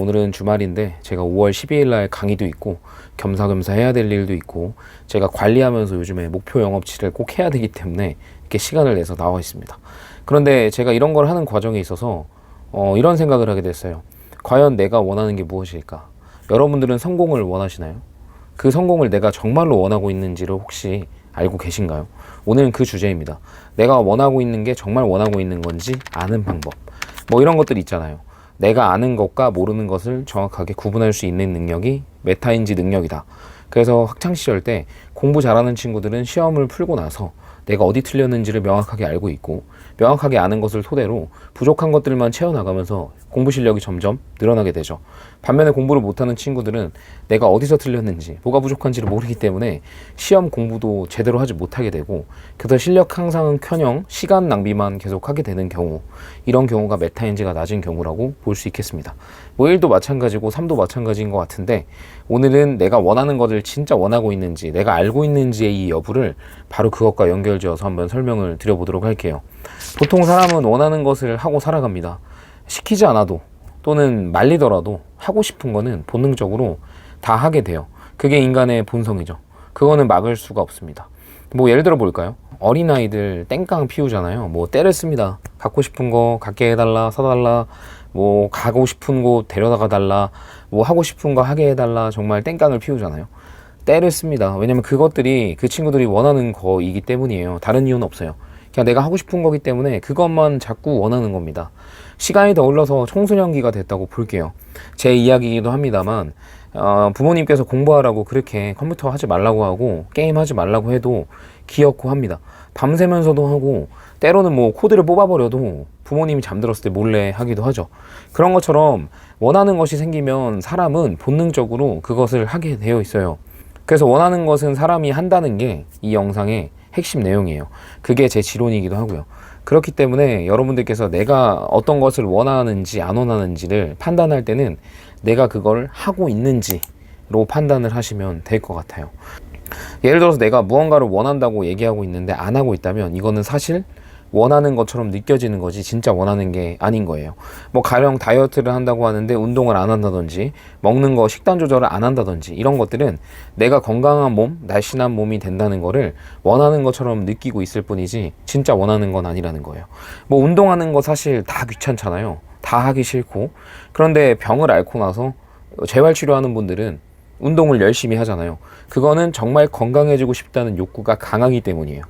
오늘은 주말인데 제가 5월 12일 날 강의도 있고 겸사겸사 해야 될 일도 있고 제가 관리하면서 요즘에 목표 영업치를 꼭 해야 되기 때문에 이렇게 시간을 내서 나와 있습니다. 그런데 제가 이런 걸 하는 과정에 있어서 어, 이런 생각을 하게 됐어요. 과연 내가 원하는 게 무엇일까? 여러분들은 성공을 원하시나요? 그 성공을 내가 정말로 원하고 있는지를 혹시 알고 계신가요? 오늘은 그 주제입니다. 내가 원하고 있는 게 정말 원하고 있는 건지 아는 방법. 뭐 이런 것들 있잖아요. 내가 아는 것과 모르는 것을 정확하게 구분할 수 있는 능력이 메타인지 능력이다. 그래서 학창 시절 때 공부 잘하는 친구들은 시험을 풀고 나서 내가 어디 틀렸는지를 명확하게 알고 있고 명확하게 아는 것을 토대로 부족한 것들만 채워나가면서 공부 실력이 점점 늘어나게 되죠. 반면에 공부를 못하는 친구들은 내가 어디서 틀렸는지 뭐가 부족한지를 모르기 때문에 시험 공부도 제대로 하지 못하게 되고 그래서 실력 향상은 커녕 시간 낭비만 계속 하게 되는 경우 이런 경우가 메타인지가 낮은 경우라고 볼 수 있겠습니다. 뭐 1도 마찬가지고 3도 마찬가지인 것 같은데 오늘은 내가 원하는 것을 진짜 원하고 있는지 내가 알고 있는지의 이 여부를 바로 그것과 연결 지어서 한번 설명을 드려보도록 할게요. 보통 사람은 원하는 것을 하고 살아갑니다. 시키지 않아도 또는 말리더라도 하고 싶은 거는 본능적으로 다 하게 돼요. 그게 인간의 본성이죠. 그거는 막을 수가 없습니다. 뭐 예를 들어 볼까요? 어린아이들 땡깡 피우잖아요. 뭐 때를 씁니다. 갖고 싶은 거 갖게 해달라, 사달라, 뭐 가고 싶은 곳 데려다가 달라, 뭐 하고 싶은 거 하게 해달라, 정말 땡깡을 피우잖아요. 때를 씁니다. 왜냐면 그것들이 그 친구들이 원하는 거이기 때문이에요. 다른 이유는 없어요. 그냥 내가 하고 싶은 거기 때문에 그것만 자꾸 원하는 겁니다. 시간이 더 흘러서 청소년기가 됐다고 볼게요. 제 이야기이기도 합니다만 어, 부모님께서 공부하라고 그렇게 컴퓨터 하지 말라고 하고 게임 하지 말라고 해도 귀엽고 합니다. 밤새면서도 하고 때로는 뭐 코드를 뽑아버려도 부모님이 잠들었을 때 몰래 하기도 하죠. 그런 것처럼 원하는 것이 생기면 사람은 본능적으로 그것을 하게 되어 있어요. 그래서 원하는 것은 사람이 한다는 게 이 영상의 핵심 내용이에요. 그게 제 지론이기도 하고요. 그렇기 때문에 여러분들께서 내가 어떤 것을 원하는지 안 원하는지를 판단할 때는 내가 그걸 하고 있는지로 판단을 하시면 될 것 같아요. 예를 들어서 내가 무언가를 원한다고 얘기하고 있는데 안 하고 있다면 이거는 사실 원하는 것처럼 느껴지는 거지 진짜 원하는 게 아닌 거예요. 뭐 가령 다이어트를 한다고 하는데 운동을 안 한다든지 먹는 거 식단 조절을 안 한다든지 이런 것들은 내가 건강한 몸, 날씬한 몸이 된다는 거를 원하는 것처럼 느끼고 있을 뿐이지 진짜 원하는 건 아니라는 거예요. 뭐 운동하는 거 사실 다 귀찮잖아요. 다 하기 싫고 그런데 병을 앓고 나서 재활 치료하는 분들은 운동을 열심히 하잖아요. 그거는 정말 건강해지고 싶다는 욕구가 강하기 때문이에요.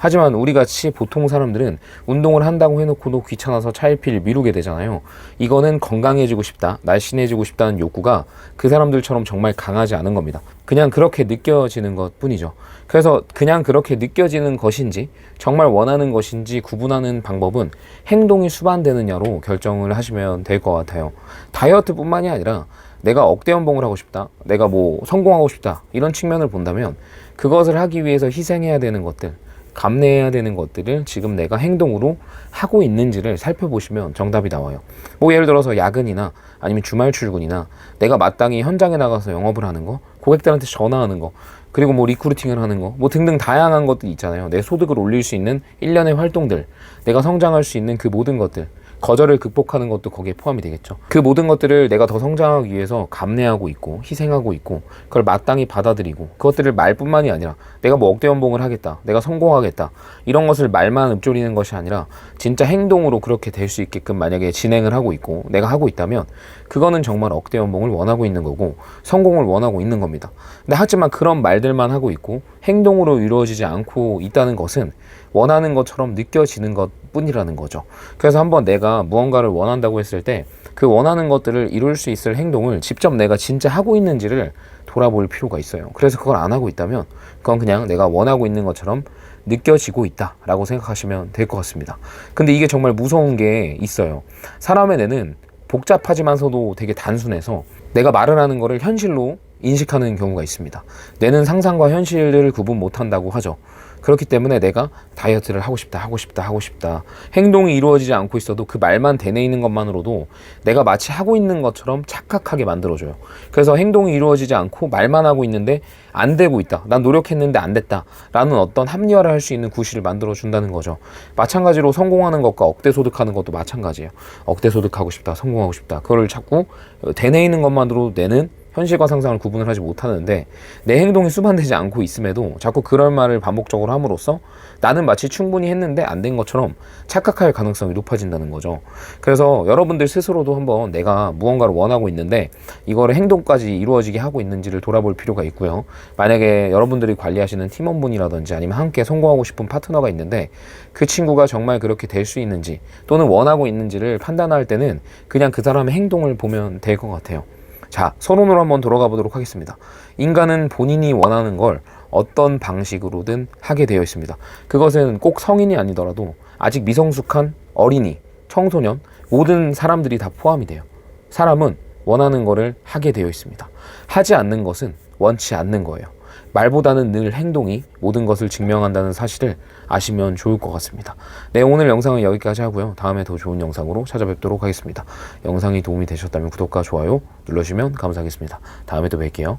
하지만 우리 같이 보통 사람들은 운동을 한다고 해놓고도 귀찮아서 차일피일 미루게 되잖아요. 이거는 건강해지고 싶다, 날씬해지고 싶다는 욕구가 그 사람들처럼 정말 강하지 않은 겁니다. 그냥 그렇게 느껴지는 것 뿐이죠. 그래서 그냥 그렇게 느껴지는 것인지 정말 원하는 것인지 구분하는 방법은 행동이 수반되느냐로 결정을 하시면 될 것 같아요. 다이어트뿐만이 아니라 내가 억대 연봉을 하고 싶다, 내가 뭐 성공하고 싶다 이런 측면을 본다면 그것을 하기 위해서 희생해야 되는 것들, 감내해야 되는 것들을 지금 내가 행동으로 하고 있는지를 살펴보시면 정답이 나와요. 뭐 예를 들어서 야근이나 아니면 주말 출근이나 내가 마땅히 현장에 나가서 영업을 하는 거, 고객들한테 전화하는 거, 그리고 뭐 리크루팅을 하는 거, 뭐 등등 다양한 것들이 있잖아요. 내 소득을 올릴 수 있는 일련의 활동들, 내가 성장할 수 있는 그 모든 것들, 거절을 극복하는 것도 거기에 포함이 되겠죠. 그 모든 것들을 내가 더 성장하기 위해서 감내하고 있고 희생하고 있고 그걸 마땅히 받아들이고 그것들을 말뿐만이 아니라 내가 뭐 억대 연봉을 하겠다, 내가 성공하겠다 이런 것을 말만 읊조리는 것이 아니라 진짜 행동으로 그렇게 될 수 있게끔 만약에 진행을 하고 있고 내가 하고 있다면 그거는 정말 억대 연봉을 원하고 있는 거고 성공을 원하고 있는 겁니다. 근데 하지만 그런 말들만 하고 있고 행동으로 이루어지지 않고 있다는 것은 원하는 것처럼 느껴지는 것 뿐이라는 거죠. 그래서 한번 내가 무언가를 원한다고 했을 때 그 원하는 것들을 이룰 수 있을 행동을 직접 내가 진짜 하고 있는지를 돌아볼 필요가 있어요. 그래서 그걸 안 하고 있다면 그건 그냥 내가 원하고 있는 것처럼 느껴지고 있다라고 생각하시면 될 것 같습니다. 근데 이게 정말 무서운 게 있어요. 사람의 뇌는 복잡하지만서도 되게 단순해서 내가 말을 하는 거를 현실로 인식하는 경우가 있습니다. 뇌는 상상과 현실을 구분 못한다고 하죠. 그렇기 때문에 내가 다이어트를 하고 싶다, 하고 싶다, 하고 싶다. 행동이 이루어지지 않고 있어도 그 말만 되뇌이는 것만으로도 내가 마치 하고 있는 것처럼 착각하게 만들어줘요. 그래서 행동이 이루어지지 않고 말만 하고 있는데 안 되고 있다. 난 노력했는데 안 됐다. 라는 어떤 합리화를 할 수 있는 구실을 만들어준다는 거죠. 마찬가지로 성공하는 것과 억대 소득하는 것도 마찬가지예요. 억대 소득하고 싶다, 성공하고 싶다. 그거를 자꾸 되뇌이는 것만으로도 내는 현실과 상상을 구분을 하지 못하는데 내 행동이 수반되지 않고 있음에도 자꾸 그럴 말을 반복적으로 함으로써 나는 마치 충분히 했는데 안 된 것처럼 착각할 가능성이 높아진다는 거죠. 그래서 여러분들 스스로도 한번 내가 무언가를 원하고 있는데 이거를 행동까지 이루어지게 하고 있는지를 돌아볼 필요가 있고요. 만약에 여러분들이 관리하시는 팀원분이라든지 아니면 함께 성공하고 싶은 파트너가 있는데 그 친구가 정말 그렇게 될 수 있는지 또는 원하고 있는지를 판단할 때는 그냥 그 사람의 행동을 보면 될 것 같아요. 자, 서론으로 한번 돌아가 보도록 하겠습니다. 인간은 본인이 원하는 걸 어떤 방식으로든 하게 되어 있습니다. 그것은 꼭 성인이 아니더라도 아직 미성숙한 어린이, 청소년, 모든 사람들이 다 포함이 돼요. 사람은 원하는 거를 하게 되어 있습니다. 하지 않는 것은 원치 않는 거예요. 말보다는 늘 행동이 모든 것을 증명한다는 사실을 아시면 좋을 것 같습니다. 네, 오늘 영상은 여기까지 하고요. 다음에 더 좋은 영상으로 찾아뵙도록 하겠습니다. 영상이 도움이 되셨다면 구독과 좋아요 눌러주시면 감사하겠습니다. 다음에 또 뵐게요.